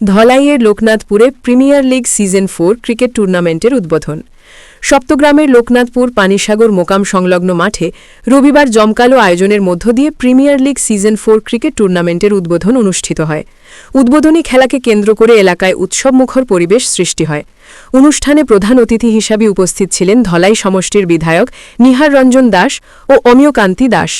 ধলাইয়ের লোকনাথপুরে premier league season four cricket টুর্নামেন্টের উদ্বোধন। সপ্তগ্রামের লোকনাথপুর পানিসাগর মোকাম সংলগ্ন মাঠে রবিবার জমকালো আয়োজনের মধ্য দিয়ে premier league season four cricket টুর্নামেন্টের উদ্বোধন অনুষ্ঠিত হয়। উদ্বোধনী খেলাকে কেন্দ্র করে এলাকায় উৎসবমুখর পরিবেশ সৃষ্টি হয়। অনুষ্ঠানে প্রধান অতিথি হিসাবে উপস্থিত ছিলেন ধলাই সমষ্টির বিধায়ক নিহার রঞ্জন দাস ও অমিয়কান্তি দাস।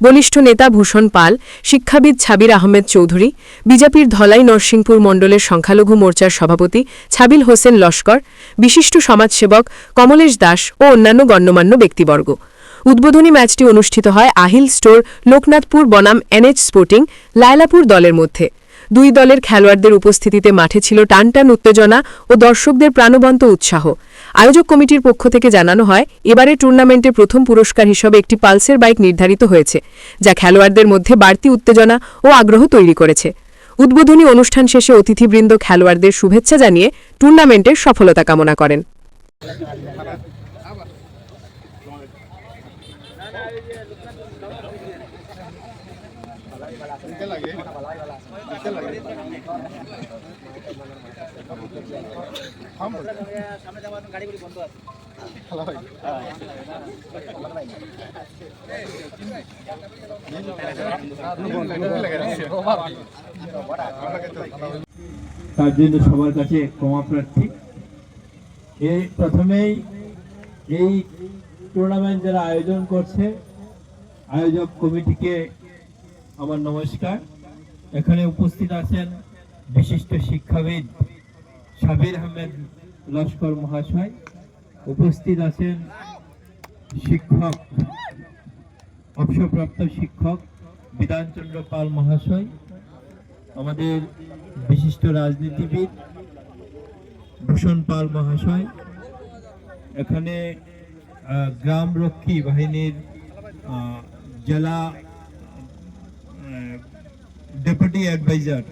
বলিষ্ঠ নেতা ভূষণ পাল, শিক্ষাবিদ ছাবির আহমেদ চৌধুরী, বিজেপির ধলাই নরসিংপুর মণ্ডলের সংখ্যালঘু মোর্চার সভাপতি ছাবিল হোসেন লস্কর, বিশিষ্ট সমাজসেবক কমলেশ দাস ও অন্যান্য গণ্যমান্য ব্যক্তিবর্গ। উদ্বোধনী ম্যাচটি অনুষ্ঠিত হয় আহিল স্টোর লোকনাথপুর বনাম এনএচ স্পোর্টিং লায়লাপুর দলের মধ্যে। দুই দলের খেলোয়াড়দের উপস্থিতিতে মাঠে ছিল টানটান উত্তেজনা ও দর্শকদের প্রাণবন্ত উৎসাহ। আয়োজক কমিটির পক্ষ থেকে জানানো হয়, এবারে টুর্নামেন্টে প্রথম পুরস্কার হিসেবে একটি পালসের বাইক নির্ধারিত হয়েছে, যা খেলোয়াড়দের মধ্যে বাড়তি উত্তেজনা ও আগ্রহ তৈরি করেছে। উদ্বোধনী অনুষ্ঠান শেষে অতিথিবৃন্দ খেলোয়াড়দের শুভেচ্ছা জানিয়ে টুর্নামেন্টের সফলতা কামনা করেন। তার জন্য সবার কাছে ক্ষমা প্রার্থী। এই প্রথমেই এই টুর্নামেন্ট যারা আয়োজন করছে আয়োজক কমিটিকে আমার নমস্কার। এখানে উপস্থিত আছেন বিশিষ্ট শিক্ষাবিদ সাবির আহমেদ লস্কর মহাশয়। উপস্থিত আছেন শিক্ষক, অবসরপ্রাপ্ত শিক্ষক বিধানচন্দ্র পাল মহাশয়, আমাদের বিশিষ্ট রাজনীতিবিদ ভূষণ পাল মহাশয়। এখানে গ্রাম রক্ষী বাহিনীর জেলা deputy adviser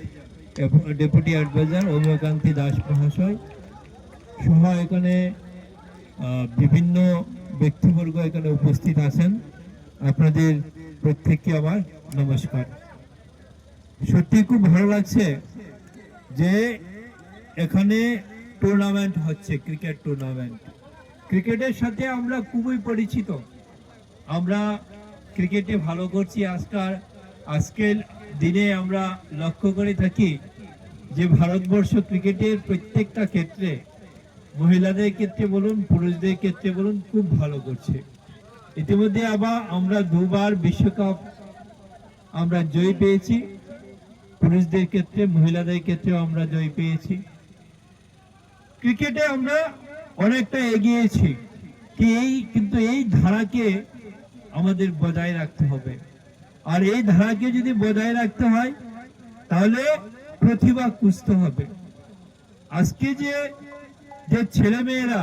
deputy adviser Amiyakanti Das মহাশয় সহ এখানে বিভিন্ন ব্যক্তিবর্গ এখানে উপস্থিত আছেন। আপনাদের প্রত্যেককে আমার নমস্কার। সত্যি খুব ভালো লাগছে যে এখানে টুর্নামেন্ট হচ্ছে ক্রিকেট টুর্নামেন্ট ক্রিকেটের সাথে আমরা খুবই পরিচিত। আমরা ক্রিকেটে ভালো করছি। আজকাল আজকের দিনে আমরা লক্ষ্য করে থাকি যে ভারতবর্ষ ক্রিকেটের প্রত্যেকটা ক্ষেত্রে মহিলাদের ক্ষেত্রে বলুন, পুরুষদের ক্ষেত্রে বলুন, খুব ভালো করছে। ইতিমধ্যে আবার আমরা দুবার বিশ্বকাপ আমরা জয় পেয়েছি। পুরুষদের ক্ষেত্রে, মহিলাদের ক্ষেত্রেও আমরা জয় পেয়েছি। ক্রিকেটে আমরা অনেকটা এগিয়েছি। কি এই, কিন্তু এই ধারাকে আমাদের বজায় রাখতে হবে। আর এই ধারাকে যদি বজায় রাখতে হয়, তাহলে প্রতিভা খুঁজতে হবে। আজকে যে যে ছেলেমেয়েরা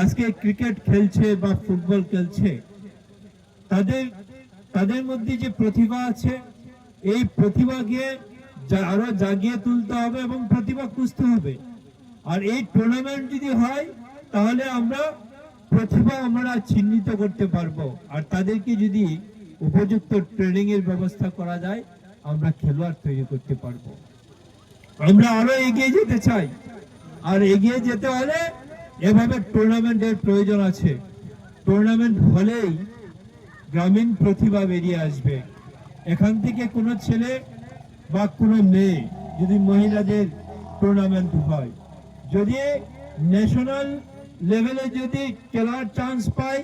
আজকে ক্রিকেট খেলছে বা ফুটবল খেলছে, তাদের তাদের মধ্যে যে প্রতিভা আছে, এই প্রতিভাকে আরও জাগিয়ে তুলতে হবে এবং প্রতিভা খুঁজতে হবে। আর এই টুর্নামেন্ট যদি হয়, তাহলে আমরা প্রতিভা আমরা চিহ্নিত করতে পারব। আর তাদেরকে যদি উপযুক্ত ট্রেনিং এর ব্যবস্থা করা যায়, আমরা খেলোয়াড় তৈরি করতে পারব। আমরা আরও এগিয়ে যেতে চাই। আর এগিয়ে যেতে হলে এভাবে টুর্নামেন্টের প্রয়োজন আছে। টুর্নামেন্ট হলেই গ্রামীণ প্রতিভা বেরিয়ে আসবে। এখান থেকে কোনো ছেলে বা কোনো মেয়ে যদি মহিলাদের টুর্নামেন্ট হয়, যদি ন্যাশনাল লেভেলে যদি খেলার চান্স পাই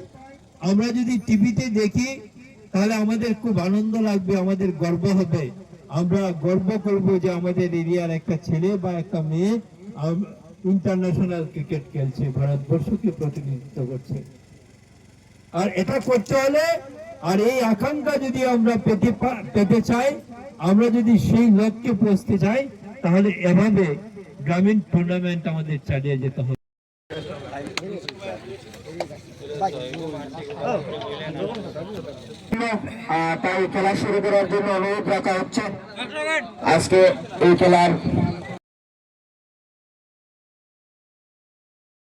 আমরা যদি টিভিতে দেখি তাহলে আমাদের খুব আনন্দ লাগবে, আমাদের গর্ব হবে। আমরা গর্ব করব যে আমাদের এরিয়ার একটা ছেলে বা একটা মেয়ে ইন্টারন্যাশনাল ক্রিকেট খেলছে, ভারতবর্ষকে প্রতিনিধিত্ব করছে। আর এটা করতে হলে, আর এই আকাঙ্ক্ষা যদি আমরা পেতে পেতে চাই, আমরা যদি সেই লক্ষ্যে পৌঁছতে চাই, তাহলে এভাবে গ্রামীণ টুর্নামেন্ট আমাদের চালিয়ে যেতে হবে। তাই খেলা শুরু করার জন্য অনুরোধ রাখা হচ্ছে। আজকে এই খেলার